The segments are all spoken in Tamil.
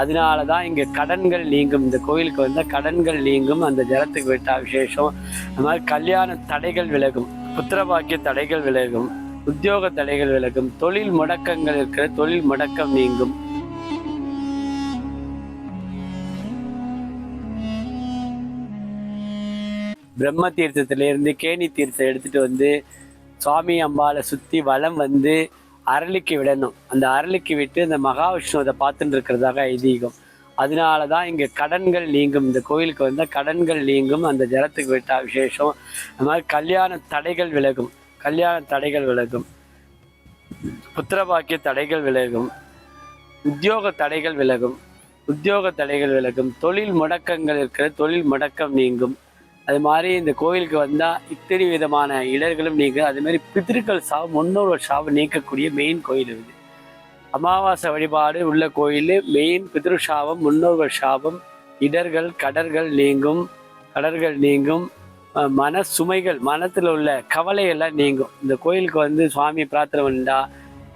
அதனால தான் இங்கே கடன்கள் நீங்கும். இந்த கோயிலுக்கு வந்தால் கடன்கள் நீங்கும். அந்த ஜலத்துக்கு விட்டா விசேஷம். அது மாதிரி கல்யாண தடைகள் விலகும். புத்திரபாக்கிய தடைகள் விலகும். உத்தியோக தடைகள் விலகும். தொழில் முடக்கங்கள் இருக்கிற தொழில் முடக்கம் நீங்கும். பிரம்ம தீர்த்தத்திலேருந்து கேணி தீர்த்தம் எடுத்துட்டு வந்து சுவாமி அம்பாவை சுற்றி வலம் வந்து அரளிக்கு விடணும். அந்த அரளிக்கு விட்டு இந்த மகாவிஷ்ணு பார்த்துட்டு இருக்கிறதாக ஐதீகம். அதனால தான் இங்கே கடன்கள் நீங்கும். இந்த கோயிலுக்கு வந்தால் கடன்கள் நீங்கும். அந்த ஜலத்துக்கு விட்டால் விசேஷம் அது மாதிரி கல்யாண தடைகள் விலகும். கல்யாண தடைகள் விலகும். புத்திரபாக்கிய தடைகள் விலகும். உத்தியோக தடைகள் விலகும். உத்தியோக தடைகள் விலகும். தொழில் முடக்கங்கள் இருக்கிற தொழில் முடக்கம் நீங்கும். அது மாதிரி இந்த கோயிலுக்கு வந்தால் இத்தனை விதமான இடர்களும் நீங்கும் அது மாதிரி பித்திருக்கள் சாவு முன்னோர்கள் சாவு நீக்கக்கூடிய மெயின் கோயில் இது. அமாவாசை வழிபாடு உள்ள கோயில் மெயின் பித்ரு சாபம் முன்னோர்கள் சாபம் இடர்கள் கடர்கள் நீங்கும் கடர்கள் நீங்கும் மன சுமைகள் மனத்தில் உள்ள கவலையெல்லாம் நீங்கும். இந்த கோயிலுக்கு வந்து சுவாமி பிரார்த்தனை பண்ணா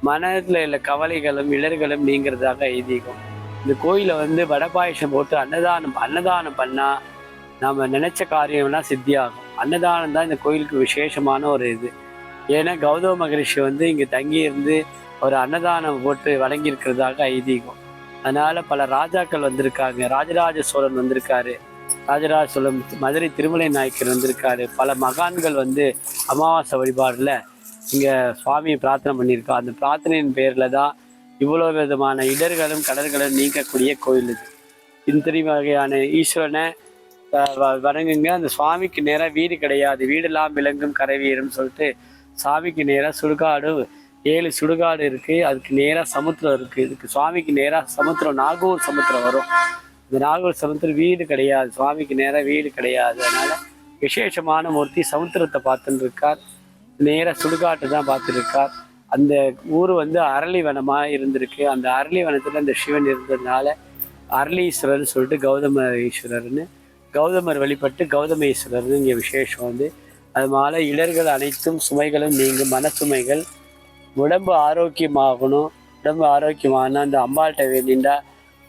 மனத்தில் உள்ள கவலைகளும் இடர்களும் நீங்கிறதாக ஐதீகம். இந்த கோயிலை வந்து வடபாயசம் போட்டு அன்னதானம் அன்னதானம் பண்ணால் நம்ம நினைச்ச காரியம்லாம் சித்தியாகும். அன்னதானம் தான் இந்த கோயிலுக்கு விசேஷமான ஒரு இது. ஏன்னா கௌதம மகரிஷி வந்து இங்கே தங்கி இருந்து ஒரு அன்னதானம் போட்டு வழங்கியிருக்கிறதாக ஐதீகம். அதனால் பல ராஜாக்கள் வந்திருக்காங்க. ராஜராஜ சோழன் வந்திருக்காரு. ராஜராஜ சோழன் மதுரை திருமலை நாயக்கர் வந்திருக்காரு. பல மகான்கள் வந்து அமாவாசை வழிபாடில் இங்கே சுவாமியை பிரார்த்தனை பண்ணியிருக்கோம் அந்த பிரார்த்தனையின் பேரில் தான் இவ்வளோ விதமான இடர்களும் கடல்களும் நீக்கக்கூடிய கோயில் இது. இத்தனை வகையான ஈஸ்வரனை வணங்குங்க. அந்த சுவாமிக்கு நேராக வீடு கிடையாது. வீடெல்லாம் விளங்கும் கரைவீரம் சொல்லிட்டு சாமிக்கு நேராக சுடுகாடு ஏழு சுடுகாடு இருக்கு. அதுக்கு நேராக சமுத்திரம் இருக்கு. இதுக்கு சுவாமிக்கு நேராக சமுத்திரம் நாகூர் சமுத்திரம் வரும். இந்த நாகூர் சமுத்திரம் வீடு கிடையாது. சுவாமிக்கு நேராக வீடு கிடையாது. அதனால விசேஷமான மூர்த்தி சமுத்திரத்தை பார்த்துட்டு இருக்கார் நேராக சுடுகாட்டு தான் பார்த்துருக்கார். அந்த ஊர் வந்து அரளி வனமாக இருந்திருக்கு. அந்த அரளி வனத்தில் அந்த சிவன் இருந்ததுனால அரளீஸ்வரர்னு சொல்லிட்டு கௌதம ஈஸ்வரர்னு கௌதமர் வழிபட்டு கௌதமேஸ்வரர் இங்கே விசேஷம் வந்து. அது மாதிரி இடர்கள் அனைத்தும் சுமைகளும் நீங்கும் மன சுமைகள் உடம்பு ஆரோக்கியமாகணும். உடம்பு ஆரோக்கியமான அந்த அம்பாள்கிட்ட வேண்டிண்டா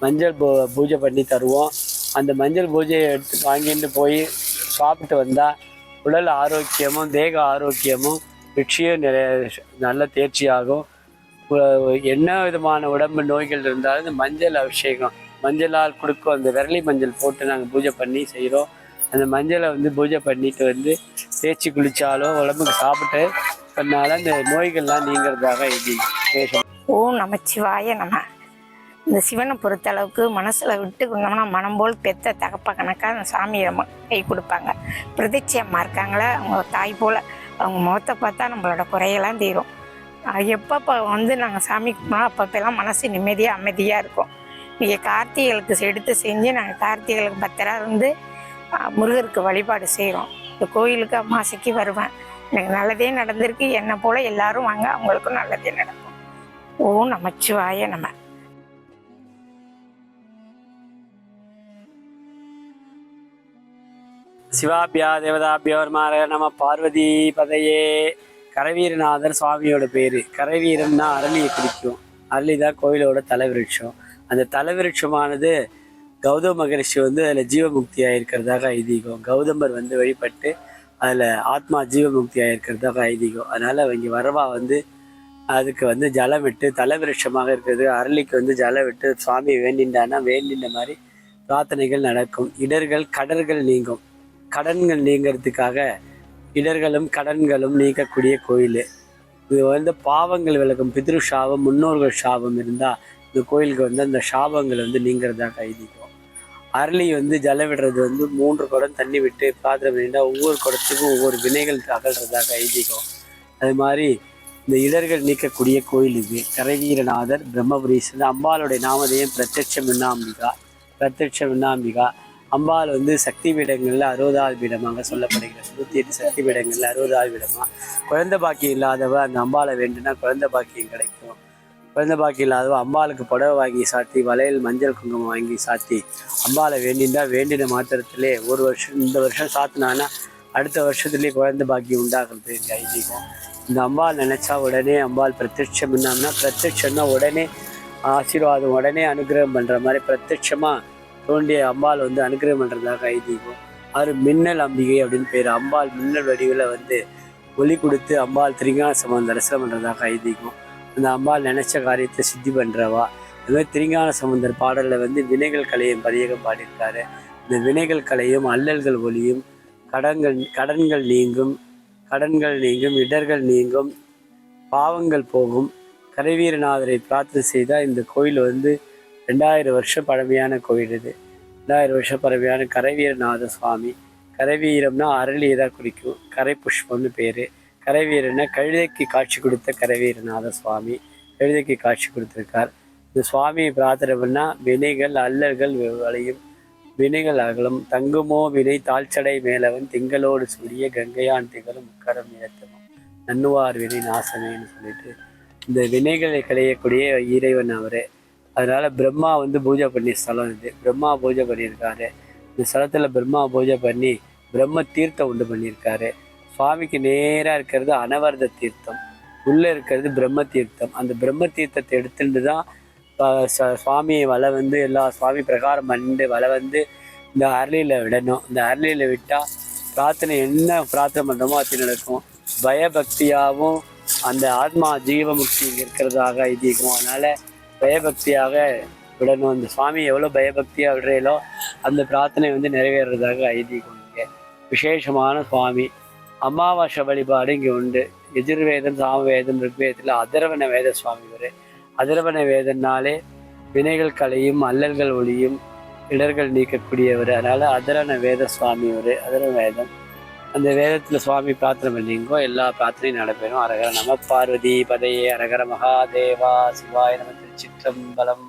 மஞ்சள் பூ பூஜை பண்ணி தருவோம். அந்த மஞ்சள் பூஜையை எடுத்து வாங்கிட்டு போய் சாப்பிட்டு வந்தால் உடல் ஆரோக்கியமும் தேக ஆரோக்கியமும் வெற்றியும் நிறைய நல்ல தேர்ச்சியாகும். என்ன விதமான உடம்பு நோய்கள் இருந்தாலும் இந்த மஞ்சள் அபிஷேகம் மஞ்சளால் கொடுக்கும் அந்த விரலி மஞ்சள் போட்டு நாங்கள் பூஜை பண்ணி செய்கிறோம் அந்த மஞ்சளை வந்து பூஜை பண்ணிட்டு வந்து தேய்ச்சி குளித்தாலோ உடம்புக்கு சாப்பிட்டு பண்ணாலும் அந்த நோய்கள்லாம் நீங்கிறதாக இது விசேஷம் ஓ நமச்சிவாய நம்ம இந்த சிவனை பொறுத்தளவுக்கு மனசில் விட்டு விட்டுக்கணும்னா மனம் போல் பெத்த தகப்ப கணக்காக அந்த சாமியை நம்ம கை கொடுப்பாங்க. பிரதிச்சி அம்மா இருக்காங்களே அவங்க தாய் போல் அவங்க முகத்தை பார்த்தா நம்மளோட குறையெல்லாம் தீரும். எப்பப்போ வந்து நாங்கள் சாமி கும்பிடோம் அப்பப்பெல்லாம் மனசு நிம்மதியாக அமைதியாக இருக்கும். இங்கே கார்த்திகைகளுக்கு எடுத்து செஞ்சு நாங்கள் கார்த்திகைகளுக்கு பத்திரா இருந்து முருகருக்கு வழிபாடு செய்கிறோம் இந்த கோயிலுக்கு அம்மாசைக்கு வருவேன். எனக்கு நல்லதே நடந்திருக்கு. என்னை போல் எல்லாரும் வாங்க அவங்களுக்கும் நல்லதே நடக்கும். ஓம் நமச்சிவாய நம்ம சிவாபியா தேவதாபியோர்மார நம்ம பார்வதி பதையே. கரவீரநாதர் சுவாமியோட பேர். கரவீரம்னா அரளியை குறிக்கும் அரளி தான் கோயிலோட தலைவிருட்சம் அந்த தலைவிருட்சமானது கௌதம மகரிஷி வந்து அதில் ஜீவமுக்தியாக இருக்கிறதாக ஐதீகம். கௌதமர் வந்து வழிபட்டு அதில் ஆத்மா ஜீவமுக்தியாக இருக்கிறதாக ஐதீகம். அதனால் இங்கே வரவா வந்து அதுக்கு வந்து ஜலம் விட்டு தலைவிருஷமாக இருக்கிறது. அரளிக்கு வந்து ஜலம் விட்டு சுவாமி வேண்டிண்டானா வேண்டின்ற மாதிரி பிரார்த்தனைகள் நடக்கும். இடர்கள் கடர்கள் நீங்கும். கடன்கள் நீங்கிறதுக்காக இடர்களும் கடன்களும் நீக்கக்கூடிய கோயில். இது வந்து பாவங்கள் விளக்கும். பித்ரு சாபம் முன்னோர்கள் சாபம் இருந்தால் இந்த கோயிலுக்கு வந்து அந்த சாபங்கள் வந்து நீங்கிறதாக ஐதீகம் அரளி வந்து ஜலம் விடுறது வந்து மூன்று குடம் தண்ணி விட்டு பாத்திரம் பண்ணிட்டா ஒவ்வொரு குடத்துக்கும் ஒவ்வொரு வினைகள் அகழ்றதாக ஐதீகம் அது மாதிரி இந்த இடர்கள் நீக்கக்கூடிய கோயில் இது. கரைவீரநாதர் பிரம்மபுரீஸ்வரர் அம்பாளுடைய நாமதையும் பிரத்யட்ச விண்ணாம்பிகா பிரத்யட்ச விண்ணாம்பிகா அம்பாள் வந்து சக்தி பீடங்களில் அறுபதாவது பீடமாக சொல்லப்படுகிறது. நூற்றி எட்டு சக்தி பீடங்களில் அறுபதாவது பீடமாக குழந்தை பாக்கியம் இல்லாதவ அந்த அம்பாளை வேண்டுனா குழந்தை பாக்கியம் கிடைக்கும். குழந்தை பாக்கி இல்லாதவ அம்பாளுக்கு புடவை வாங்கி சாத்தி வளையல் மஞ்சள் குங்குமம் வாங்கி சாத்தி அம்பாவை வேண்டிந்தா வேண்டின மாத்திரத்திலே ஒரு வருஷம் இந்த வருஷம் சாத்தினான்னா அடுத்த வருஷத்துலேயே குழந்தை பாக்கி உண்டாகிறது இங்கே ஐதீகம். இந்த அம்பாள் நினைச்சா உடனே அம்பாள் பிரத்யட்சம் என்னம்னா பிரத்யட்சம்னா உடனே ஆசீர்வாதம் உடனே அனுகிரகம் பண்ணுற மாதிரி பிரத்யட்சமாக தோண்டிய அம்பாள் வந்து அனுகிரகம் பண்ணுறதாக ஐதீகம். அவர் மின்னல் அம்பிகை அப்படின்னு பேர். அம்பாள் மின்னல் வடிவில் வந்து ஒளி கொடுத்து அம்பாள் திரிங்கான வந்து தரிசனம் பண்ணுறதாக ஐதீகம். அந்த அம்பாள் நினைச்ச காரியத்தை சித்தி பண்ணுறவா அதுமாதிரி திரிங்கான சமுந்தர் பாடலில் வந்து வினைகள் கலையும் பதியகம் பாடியிருக்காரு. இந்த வினைகள் கலையும் அல்லல்கள் ஒளியும் கடன்கள் கடன்கள் நீங்கும் கடன்கள் நீங்கும் இடர்கள் நீங்கும் பாவங்கள் போகும். கரைவீரநாதரை பிரார்த்தனை செய்தால் இந்த கோயில் வந்து ரெண்டாயிரம் வருஷம் பழமையான கோயில் இது. ரெண்டாயிரம் வருஷம் பழமையான கரைவீரநாத சுவாமி. கரைவீரம்னா அரளியை குறிக்கும் கரை புஷ்பம்னு பேர். கரைவீரனை கழுதைக்கு காட்சி கொடுத்த கரைவீரநாத சுவாமி கழுதைக்கு காட்சி கொடுத்துருக்கார். இந்த சுவாமியை பிரார்த்தனை பண்ணால் வினைகள் அல்லர்கள் வளையும் வினைகள் அகலும். தங்குமோ வினை தாழ்ச்சடை மேலவன் திங்களோடு சூரிய கங்கையான் திகழும் உக்கரம் நிறுத்தமும் நன்னுவார் வினை நாசமேன்னு சொல்லிட்டு இந்த வினைகளை களையக்கூடிய இறைவன் அவரே. அதனால பிரம்மா வந்து பூஜை பண்ணி ஸ்தலம் இது. பிரம்மா பூஜை பண்ணியிருக்காரு. இந்த ஸ்தலத்தில் பிரம்மா பூஜை பண்ணி பிரம்ம தீர்த்தம் உண்டு பண்ணியிருக்காரு. சுவாமிக்கு நேராக இருக்கிறது அனவர்த தீர்த்தம். உள்ளே இருக்கிறது பிரம்ம தீர்த்தம். அந்த பிரம்ம தீர்த்தத்தை எடுத்துட்டு தான் சுவாமியை வலை வந்து எல்லா சுவாமி பிரகாரம் பண்ணிட்டு வலை வந்து இந்த அரளியில் விடணும். இந்த அரளியில் விட்டால் பிரார்த்தனை என்ன பிரார்த்தனை பண்ணுறோமோ அது நடக்கும். பயபக்தியாகவும் அந்த ஆத்மா ஜீவமுக்தி இருக்கிறதாக ஐதீகம். அதனால் பயபக்தியாக விடணும். அந்த சுவாமி எவ்வளோ பயபக்தியாக விடுறீங்களோ அந்த பிரார்த்தனை வந்து நிறைவேறதாக ஐதீகம் இங்கே. விசேஷமான சுவாமி. அமாவாசை வழிபாடு இங்கே உண்டு. எதிர்வேதம் சாமவேதம் ருக்வேதத்தில் அதிரவண வேத சுவாமி வரு அதிரவண வேதனாலே வினைகள் கலையும் அல்லல்கள் ஒளியும் இடர்கள் நீக்கக்கூடியவர். அதனால் அதரவண வேத சுவாமி ஒரு அதர்வன வேதம். அந்த வேதத்தில் சுவாமி பிரார்த்தனை பண்ணிங்கோ எல்லா பிரார்த்தனையும் நடைபெறும். அரகர நம பார்வதி பதையே அரகர மகாதேவா சிவாய நம திருச்சிற்றம்பலம்.